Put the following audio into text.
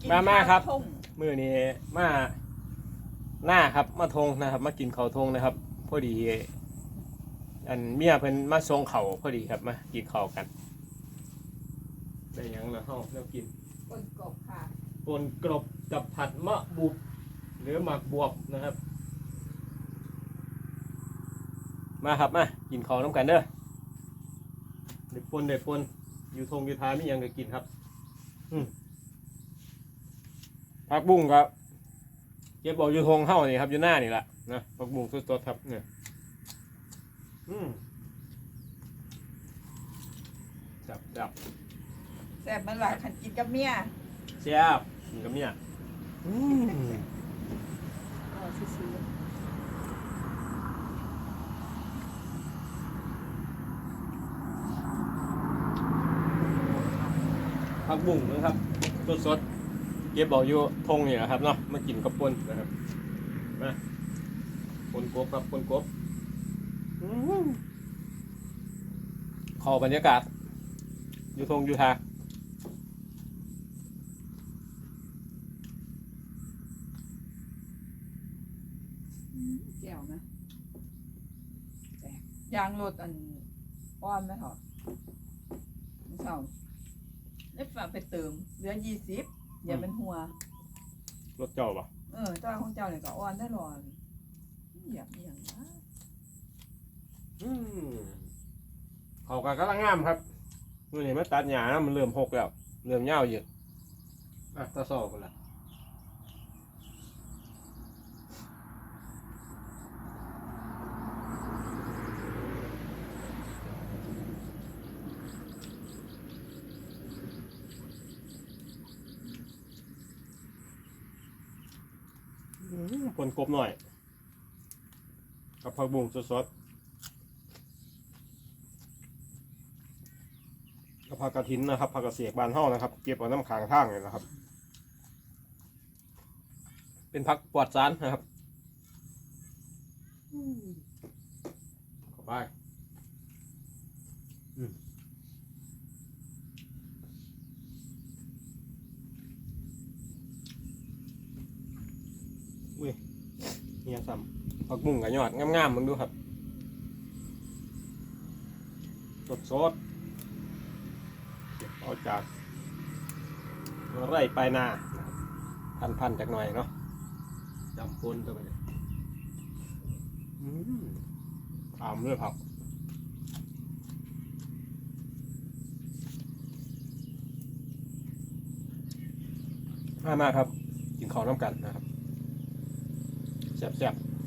กินมามาครับข้วทุ่งมื้อนี้มาหน้าครับ มาทงนะครับ มากินข้าวทงนะครับ พอดี อันเมียเพิ่นมาส่งเขาวพอดีครับมากินข้าวกันได้หยังละเฮาแล้วกินบนกบค่ะปนกรบกับผัดมะบุบหรือหมักบวบนะครับ มาครับมากินข้าวน้ำกันเด้อเด็กปนเด็กปนอยู่ทงอยู่ทามีหยังก็กินครับ อืม ผักบุ้งครับเก็บบอกอยู่ทงเฮ้านี่ครับอยู่หน้านี่แหละนะผักบุ้งสดๆครับเนี่ยอืมจับจับแซ่บมันหลายขันกินกับเมียเสียบกินกับเนี่ยอืมก็ซื้อผักบุ้งนะครับสดๆเก็บบอกอยู่ทงนี่แหละครับเนาะมากินกับปนนะครับมาปนกบครับปนกบอืมขอบรรยากาศ อยู่ทงอยู่ทาแก้วนะแตกยางรถอันอ้อนไหมเหรอไม่เศร้าได้ฝากไปเติมเหลือยี่สิบ อย่าเป็นหัว รถเจ้าปะเออเจ้าของเจ้าเนี่ยก็อ้อนได้หรอนอยากอย่างนะอืมเขาก็กำลังงามครับนู่นนี่มันตัดหญ้านะมันเริ่มหกแล้ว เริ่มเหี่ยวเยอะอะตาสอบกันละ ปนกบหน่อย กับผักบุ้งสดๆกับผักกระถินนะครับผักกระเสียกบานห้องนะครับ เก็บเอาน้ำขางทางเลยนะครับ เป็นผักปลอดสารนะครับเข้าไปอื อุ้ยเฮียซ้ำผักบุ้งกับยอดงามๆมึงดูครับสดสดเก็บเอาจากไร่ปลายนาพันพันๆจากหน่อยเนาะจำปนตัวไปเลยอืมตามด้วยผักมามาครับ กินข้าวน้ำกันนะครับ แซ่บๆ